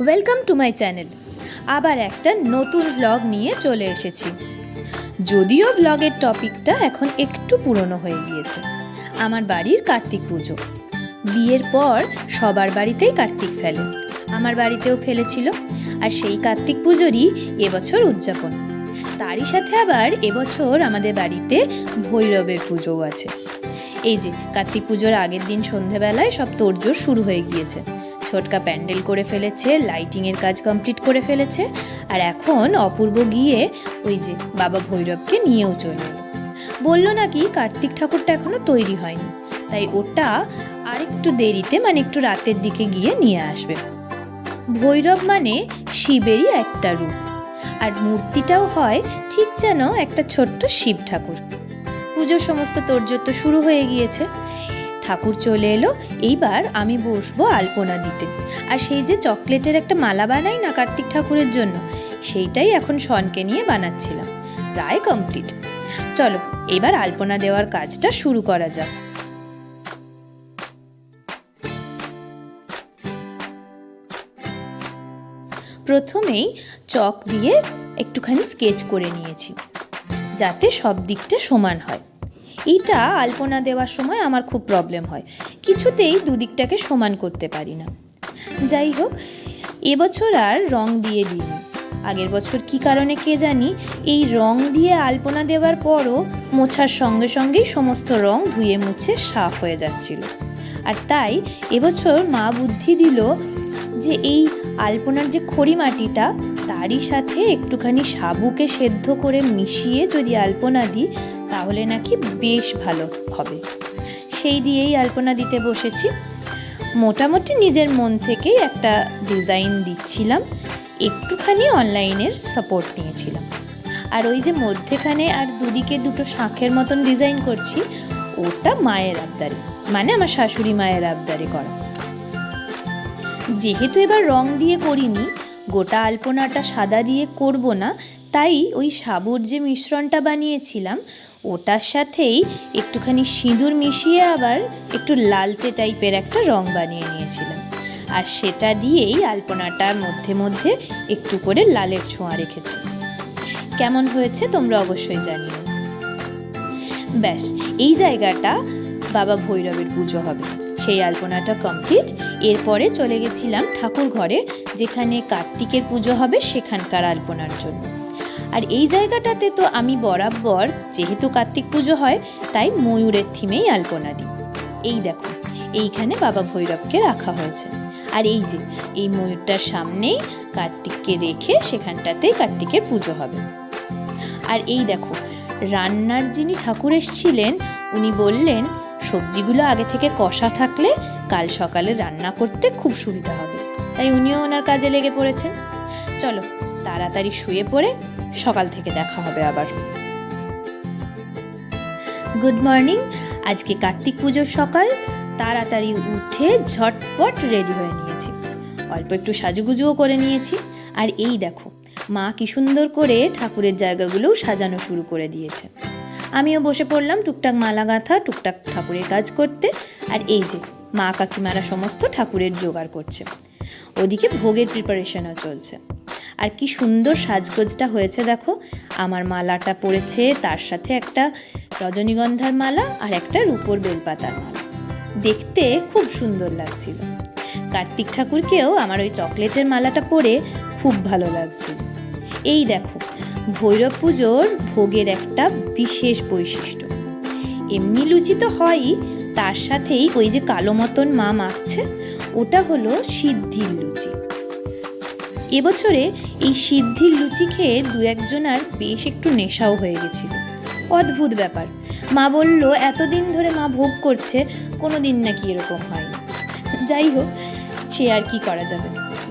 Welcome to my channel আবার একটা নতুন ব্লগ নিয়ে চলে এসেছি। যদিও ব্লগের টপিকটা এখন একটু পুরনো হয়ে গিয়েছে। আমার বাড়ির কার্তিক পুজো। বিয়ের পর সবার বাড়িতেই কার্তিক ফেলে। আমার বাড়িতেও ফেলেছিল। আর সেই কার্তিক পুজোরই এবছর উদযাপন। তারই সাথে আবার এবছর আমাদের বাড়িতে ভৈরবের পুজোও আছে। এই যে, কার্তিক পুজোর আগের দিন সন্ধেবেলায় সব তোড়জোড় শুরু হয়ে গিয়েছে। ছোটকা প্যান্ডেল করে ফেলেছে, লাইটিংয়ের কাজ কমপ্লিট করে ফেলেছে, আর এখন অপূর্ব গিয়ে ওই যে বাবা ভৈরবকে নিয়েও চলে এলো। বলল নাকি কার্তিক ঠাকুরটা এখনও তৈরি হয়নি, তাই ওটা আরেকটু দেরিতে মানে একটু রাতের দিকে গিয়ে নিয়ে আসবে। ভৈরব মানে শিবেরই একটা রূপ, আর মূর্তিটাও হয় ঠিক যেন একটা ছোট্ট শিব ঠাকুর। পুজোর সমস্ত তোড়জোড় তো শুরু হয়ে গিয়েছে। ঠাকুর চলে এলো, এইবার আমি বসবো আলপনা দিতে। আর সেই যে চকলেটের একটা মালা বানাই না কার্তিক ঠাকুরের জন্য, সেইটাই এখন শনকে নিয়ে বানাচ্ছিলাম। প্রায় কমপ্লিট চলো, এবার আলপনা দেওয়ার কাজটা শুরু করা যাক। প্রথমেই চক দিয়ে একটুখানি স্কেচ করে নিয়েছি, যাতে সব দিকটা সমান হয়। এইটা আলপনা দেওয়ার সময় আমার খুব প্রবলেম হয়। কিছুতেই দুদিকটাকে সমান করতে পারি না। যাই হোক, এবছর আর রং দিয়ে দিইনি। আগের বছর কি কারণে কে জানি, এই রং দিয়ে আলপনা দেওয়ার পরও মোছার সঙ্গে সঙ্গেই সমস্ত রং ধুয়ে মুছে সাফ হয়ে যাচ্ছিল। আর তাই এবছর মা বুদ্ধি দিল যে এই আলপনার যে খড়ি মাটিটা তারই সাথে একটুখানি সাবুকে সেদ্ধ করে মিশিয়ে যদি আলপনা দিই, তাহলে নাকি বেশ ভালো হবে। সেই দিয়েই আলপনা দিতে বসেছি। মোটামুটি নিজের মন থেকেই একটা ডিজাইন দিচ্ছিলাম। একটুখানি অনলাইনের সাপোর্ট নিয়েছিলাম। আর ওই যে মধ্যেখানে আর দুদিকে দুটো শাঁখের মতন ডিজাইন করছি, ওটা মায়ের আবদারে মানে আমার শাশুড়ি মায়ের আবদারে করা। যেহেতু এবার রং দিয়ে করিনি, গোটা আলপনাটা সাদা দিয়ে করব না, তাই ওই সাবুর যে মিশ্রণটা বানিয়েছিলাম, ওটার সাথেই একটুখানি সিঁদুর মিশিয়ে আবার একটু লালচে টাইপের একটা রং বানিয়ে নিয়েছিলাম। আর সেটা দিয়েই আলপনাটার মধ্যে মধ্যে একটু করে লালের ছোঁয়া রেখেছি। কেমন হয়েছে তোমরা অবশ্যই জানিও। ব্যাস, এই জায়গাটা বাবা ভৈরবের পুজো হবে। সেই আলপনাটা কমপ্লিট এরপরে চলে গেছিলাম ঠাকুর ঘরে, যেখানে কার্তিকের পুজো হবে সেখানকার আলপনার জন্য। আর এই জায়গাটাতে তো আমি বরাবর, যেহেতু কার্তিক পুজো হয়, তাই ময়ূরের থিমেই আলপনা দিই। এই দেখো, এইখানে বাবা ভৈরবকে রাখা হয়েছে। আর এই যে, এই ময়ূরটার সামনেই কার্তিককে রেখে সেখানটাতেই কার্তিকের পুজো হবে। আর এই দেখো, রান্নার যিনি ঠাকুর এসছিলেন, উনি বললেন সবজিগুলো আগে থেকে কষা থাকলে কাল সকালে রান্না করতে খুব সুবিধা হবে। তাই উনিও ওনার কাজে লেগে পড়েছেন। চলো, তাড়াতাড়ি শুয়ে পড়ে সকাল থেকে দেখা হবে আবার। গুড মর্নিং, আজকে কার্তিক পুজোর সকাল। তাড়াতাড়ি উঠে ঝটপট রেডি হয়ে নিয়েছি। অল্প একটু সাজুগুজুও করে নিয়েছি। আর এই দেখো, মা কি সুন্দর করে ঠাকুরের জায়গাগুলোও সাজানো শুরু করে দিয়েছে। আমিও বসে পড়লাম টুকটাক মালা গাঁথা, টুকটাক ঠাকুরের কাজ করতে। আর এই যে, মা কাকিমারা সমস্ত ঠাকুরের জোগাড় করছে। ওদিকে ভোগের প্রিপারেশনও চলছে। আর কি সুন্দর সাজগোজটা হয়েছে দেখো। আমার মালাটা পড়েছে, তার সাথে একটা রজনীগন্ধার মালা আর একটা রূপোর বেলপাতার মালা। দেখতে খুব সুন্দর লাগছিল। কার্তিক ঠাকুরকেও আমার ওই চকলেটের মালাটা পরে খুব ভালো লাগছিল। এই দেখো ভৈরব পুজোর ভোগের একটা বিশেষ বৈশিষ্ট্য। এমনি লুচি তো হয়ই তার সাথেই ওই যে কালো মতন মা মাখছে, ওটা হলো সিদ্ধির লুচি। এবছরে এই সিদ্ধির লুচি খেয়ে দু একজনার বেশ একটু নেশাও হয়ে গেছিল। অদ্ভুত ব্যাপার। মা বলল, এতদিন ধরে মা ভোগ করছে কোনো দিন নাকি এরকম হয় যাই হোক, সে আর কি করা যাবে?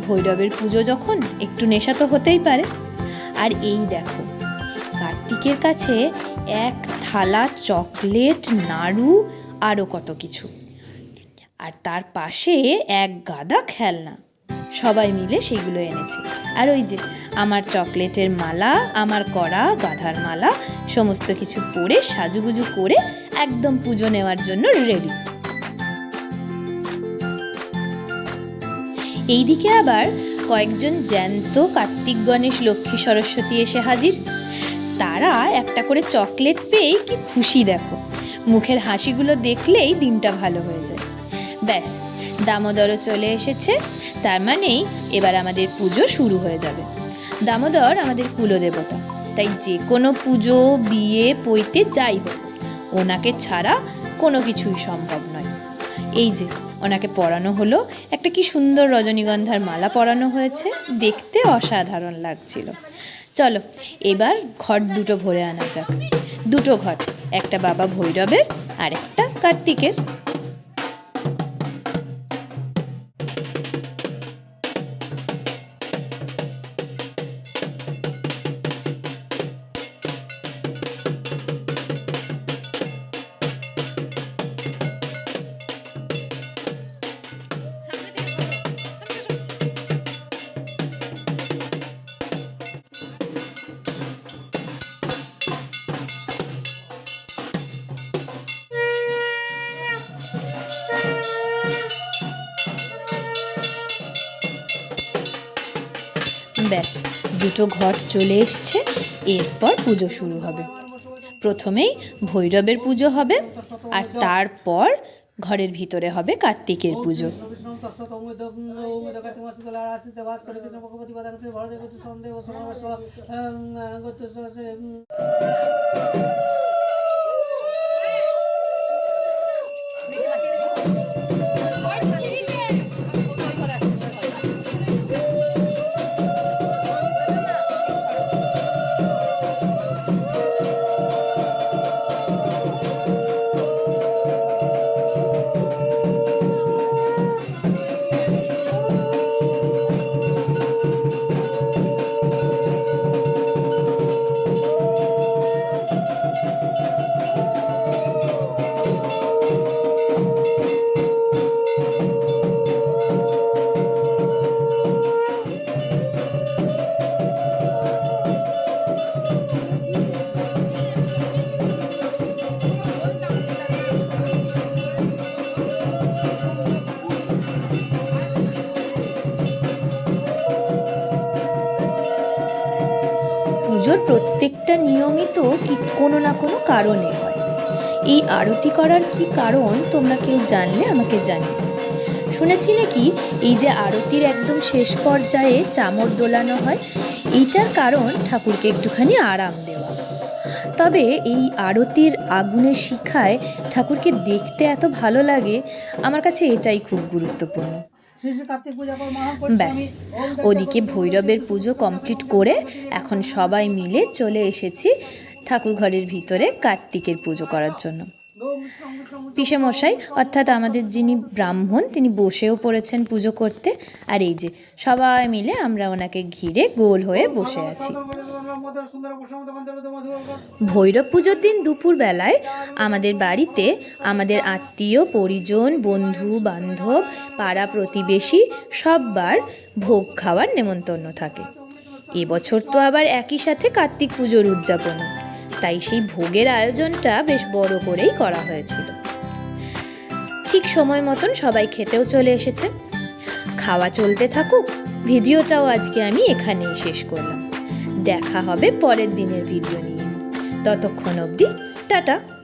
ভৈরবের পুজো যখন, একটু নেশা তো হতেই পারে। আর এই দেখো, কার্তিকের কাছে এক থালা চকলেট, নাড়ু আরও কত কিছু। আর তার পাশে এক গাদা খেলনা। সবাই মিলে সেগুলো এনেছে। আর ওই যে আমার চকলেটের মালা, আমার করা গাধার মালা, সমস্ত কিছু পরে সাজুগুজু করে একদম পুজো নেওয়ার জন্য রেডি এইদিকে আবার কয়েকজন জ্যান্ত কার্তিক গণেশ লক্ষ্মী সরস্বতী এসে হাজির। তারা একটা করে চকলেট পেয়েই কি খুশি দেখো। মুখের হাসিগুলো দেখলেই দিনটা ভালো হয়ে যায়। ব্যাস, দামোদরও চলে এসেছে। তার মানেই এবার আমাদের পুজো শুরু হয়ে যাবে। দামোদর আমাদের কুলদেবতা। তাই যে কোনো পুজো, বিয়ে পইতে যাই হোক, ওনাকে ছাড়া কোনো কিছুই সম্ভব নয়। এই যে ওনাকে পরানো হলো। একটা কি সুন্দর রজনীগন্ধার মালা পরানো হয়েছে। দেখতে অসাধারণ লাগছিল। চলো, এবার ঘট দুটো ভরে আনা যাক। দুটো ঘট, একটা বাবা ভৈরবের আর একটা কার্তিকের। ব্যাস, দুটো ঘট চলে এসছে, এরপর পুজো শুরু হবে। প্রথমেই ভৈরবের পুজো হবে, আর তারপর ঘরের ভিতরে হবে কার্তিকের পুজো। নিয়মিত কি কোনো না কোনো কারণে হয়। এই আরতি করার কি কারণ তোমরা কেউ জানলে আমাকে জানিও। শুনেছি নাকি এই যে আরতির একদম শেষ পর্যায়ে চামর দোলানো হয়, এইটার কারণ ঠাকুরকে একটুখানি আরাম দেওয়া। তবে এই আরতির আগুনের শিখায় ঠাকুরকে দেখতে এত ভালো লাগে, আমার কাছে এটাই খুব গুরুত্বপূর্ণ। ব্যাস। ওদিকে ভৈরবের পুজো কমপ্লিট করে এখন সবাই মিলে চলে এসেছি ঠাকুর ঘরের ভিতরে কার্তিকের পুজো করার জন্য। পিসেমশাই, অর্থাৎ আমাদের যিনি ব্রাহ্মণ, তিনি বসেও পড়েছেন পুজো করতে। আর এই যে, সবাই মিলে আমরা ওনাকে ঘিরে গোল হয়ে বসে আছি। ভৈরব পুজোর দিন দুপুরবেলায় আমাদের বাড়িতে আমাদের আত্মীয়, পরিজন, বন্ধু, বান্ধব, পাড়া প্রতিবেশী সববার ভোগ খাওয়ার নেমন্তন্ন থাকে। এবছর তো আবার একই সাথে কার্তিক পুজোর উদযাপন তাই সেই ভোগের আয়োজনটা বেশ বড় করেই করা হয়েছিল। ঠিক সময় মতন সবাই খেতেও চলে এসেছে। খাওয়া চলতে থাকুক, ভিডিওটাও আজকে আমি এখানেই শেষ করলাম। দেখা হবে পরের দিনের ভিডিও নিয়ে। ততক্ষণ অবধি টাটা।